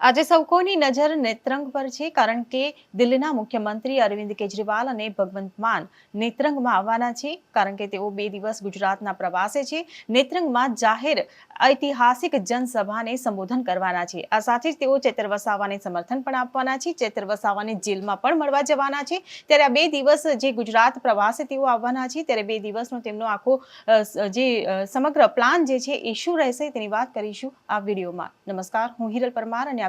આજે સૌ કોઈની નજર નેત્રંગ પર છે, કારણ કે દિલ્હીના મુખ્યમંત્રી અરવિંદ કેજરીવાલ અને ભગવંત માન નેત્રંગમાં આવવાના છે, કારણ કે તેઓ બે દિવસ ગુજરાતના પ્રવાસે છે. નેત્રંગમાં જાહેર ઐતિહાસિક જનસભાને સંબોધન કરવાના છે. આ સાથે જ તેઓ ચેતર વસાવાને સમર્થન પણ આપવાના છે. ચેતર વસાવાને જેલમાં પણ મળવા જવાના છે. ત્યારે આ બે દિવસ જે ગુજરાત પ્રવાસે તેઓ આવવાના છે, ત્યારે બે દિવસનો તેમનો આખો જે સમગ્ર પ્લાન જે છે એ શું રહેશે તેની વાત કરીશું આ વિડીયોમાં. નમસ્કાર, હું હિરલ પરમાર અને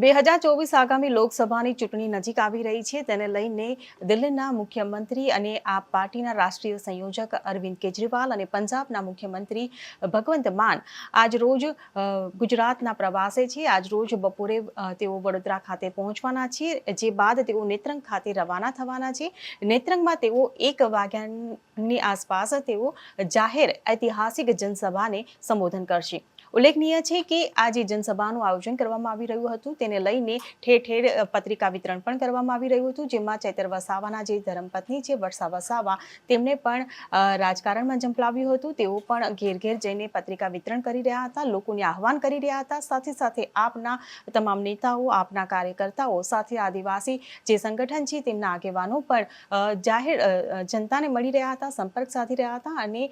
બે હજાર ચોવીસ આગામી લોકસભાની ચૂંટણી નજીક આવી રહી છે. તેને લઈને દિલ્હીના મુખ્યમંત્રી અને આ પાર્ટીના રાષ્ટ્રીય સંયોજક અરવિંદ કેજરીવાલ અને પંજાબના મુખ્યમંત્રી ભગવંત માન આજ રોજ ગુજરાતના પ્રવાસે છે. આજ રોજ બપોરે તેઓ વડોદરા ખાતે પહોંચવાના છે. જે બાદ તેઓ નેત્રંગ ખાતે રવાના થવાના છે. નેત્રંગમાં તેઓ એક વાગ્યાની આસપાસ તેઓ જાહેર ઐતિહાસિક જનસભાને સંબોધન કરશે. ઉલ્લેખનીય છે કે આ જે જનસભાનું આયોજન કરવામાં આવી રહ્યું હતું. તેને લઈને ઠેર ઠેર પત્રિકા વિતરણ પણ કરવામાં આવી રહ્યું હતું, જેમાં ચૈતર વસાવાના જે ધર્મપત્ની છે, વર્ષા વસાવા, તેમને પણ રાજકારણમાં ઝંપલાવ્યું હતું. તેઓ પણ ઘેર ઘેર જઈને પત્રિકા વિતરણ કરી રહ્યા હતા, લોકોને આહવાન કરી રહ્યા હતા. સાથે સાથે આપના તમામ નેતાઓ, આપના કાર્યકર્તાઓ, સાથે આદિવાસી જે સંગઠન છે, તેમના આગેવાનો પણ જાહેર જનતાને મળી રહ્યા હતા, સંપર્ક સાધી રહ્યા હતા અને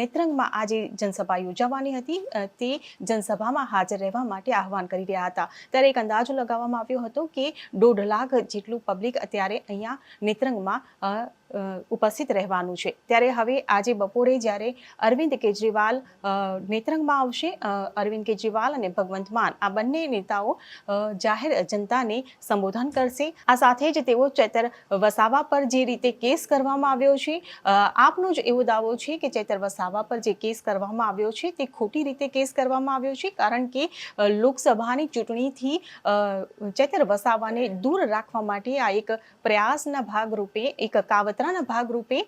નેત્રંગમાં આ જે જનસભા યોજાવાની હતી તે જનસભામાં હાજર રહેવા માટે આહવાન કરી રહ્યા હતા. ત્યારે એક અંદાજો લગાવવામાં આવ્યો હતો કે દોઢ લાખ જેટલું પબ્લિક અત્યારે અહીંયા નેત્રંગમાં ઉપસ્થિત રહેવાનું છે. ત્યારે હવે આજે બપોરે જ્યારે અરવિંદ કેજરીવાલ નેત્રંગમાં આવશે અરવિંદ કેજરીવાલ અને ભગવંત માન આ બંને નેતાઓ જાહેર જનતાને સંબોધન કરશે. આ સાથે જ તેઓ ચેતર વસાવા પર જે રીતે કેસ કરવામાં આવ્યો છે આપનો જ એવો દાવો છે કે ચેતર વસાવા પર જે કેસ કરવામાં આવ્યો છે તે ખોટી રીતે કેસ કરવામાં આવ્યો છે, કારણ કે લોકસભાની ચૂંટણીથી ચેતર વસાવાને દૂર રાખવા માટે આ એક પ્રયાસના ભાગરૂપે એક કાવતરાના ભાગરૂપે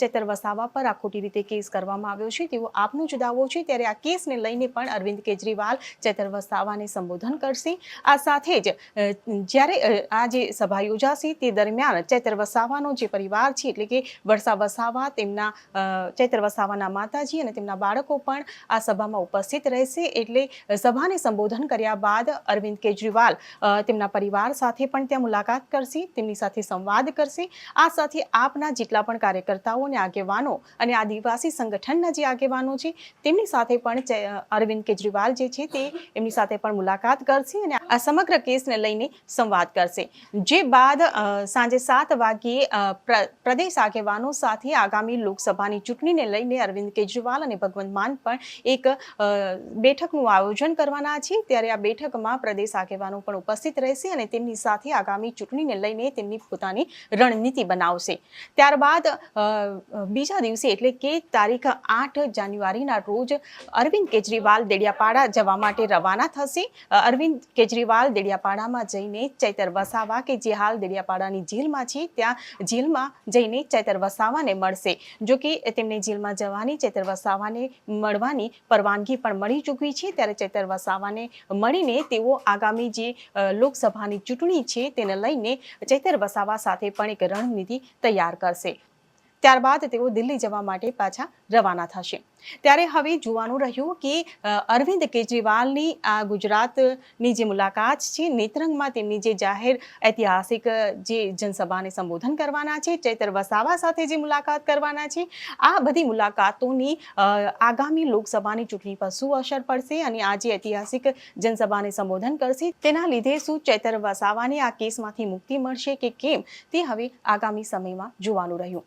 ચેતર વસાવા પર આ ખોટી રીતે કેસ કરવામાં આવ્યો છે. તેવો આપનો જ દાવો છે. ત્યારે આ કેસને લઈને પણ અરવિંદ કેજરીવાલ ચેતર વસાવાને સંબોધન કરશે. આ સાથે જ જ્યારે આ જે સભા યોજાશે તે દરમિયાન ચેતર વસાવાનો જે પરિવાર છે, એટલે કે વર્ષા વસાવા, તેમના ચેતર વસાવાના માતાજી અને તેમના બાળકો પણ આ સભામાં ઉપસ્થિત રહેશે. એટલે સભાને સંબોધન કર્યા બાદ અરવિંદ કેજરીવાલ તેમના પરિવાર સાથે પણ ત્યાં મુલાકાત કરશે, તેમની સાથે સંવાદ કરશે. આ સાથે આપના જેટલા પણ કાર્યકર્તાઓ અને આગેવાનો અને આદિવાસી સંગઠનના જે આગેવાનો છે, તેમની સાથે પણ અરવિંદ કેજરીવાલ જે છે તે એમની સાથે પણ મુલાકાત કરશે અને આ સમગ્ર કેસને લઈને સંવાદ કરશે. જે બાદ સાંજે સાત વાગ્યે પ્રદેશ આગેવાનો સાથે આગામી લોકસભાની ચૂંટણીને લઈને અરવિંદ કેજરીવાલ અને ભગવંત માન પણ એક બેઠકનું આયોજન કરવાના છે. ત્યારે આ બેઠકમાં પ્રદેશ આગેવાનો પણ ઉપસ્થિત રહેશે અને તેમની સાથે આગામી ચૂંટણીને લઈને તેમની પોતાની રણનીતિ બનાવશે. ત્યારબાદ બીજા દિવસે એટલે કે તારીખ આઠ જાન્યુઆરીના રોજ અરવિંદ કેજરીવાલ દેડિયાપાડા જવા માટે રવાના થશે. અરવિંદ કેજરીવાલ દેડિયાપાડામાં જઈને ચૈતર વસાવા કે જે હાલ દેડિયાપાડાની જેલમાં છે, ત્યાં જેલમાં જઈને ચૈતર વસાવાને મળશે. જો કે તેમને જેલમાં જવાની, ચૈતર વસાવાને મળવાની પરવાનગી પણ મળી ચૂકી છે. ત્યારે ચૈતર વસાવાને મળીને તેઓ આગામી જે લોકસભાની ચૂંટણી છે, તેને લઈને ચૈતર વસાવા સાથે પણ એક રણનીતિ તૈયાર કરશે ત્યારબાદ તેઓ દિલ્હી જવા માટે પાછા રવાના થશે. ત્યારે હવે જોવાનું રહ્યું કે અરવિંદ કેજરીવાલની આ ગુજરાતની જે મુલાકાત છે, નેત્રંગમાં તેમની જે જાહેર ઐતિહાસિક જે જનસભાને સંબોધન કરવાના છે, ચૈતર વસાવા સાથે જે મુલાકાત કરવાના છે, આ બધી મુલાકાતોની આગામી લોકસભાની ચૂંટણી પર શું અસર પડશે અને આ જે ઐતિહાસિક જનસભાને સંબોધન કરશે, તેના લીધે શું ચૈતર વસાવાને આ કેસમાંથી મુક્તિ મળશે કે કેમ, તે હવે આગામી સમયમાં જોવાનું રહ્યું.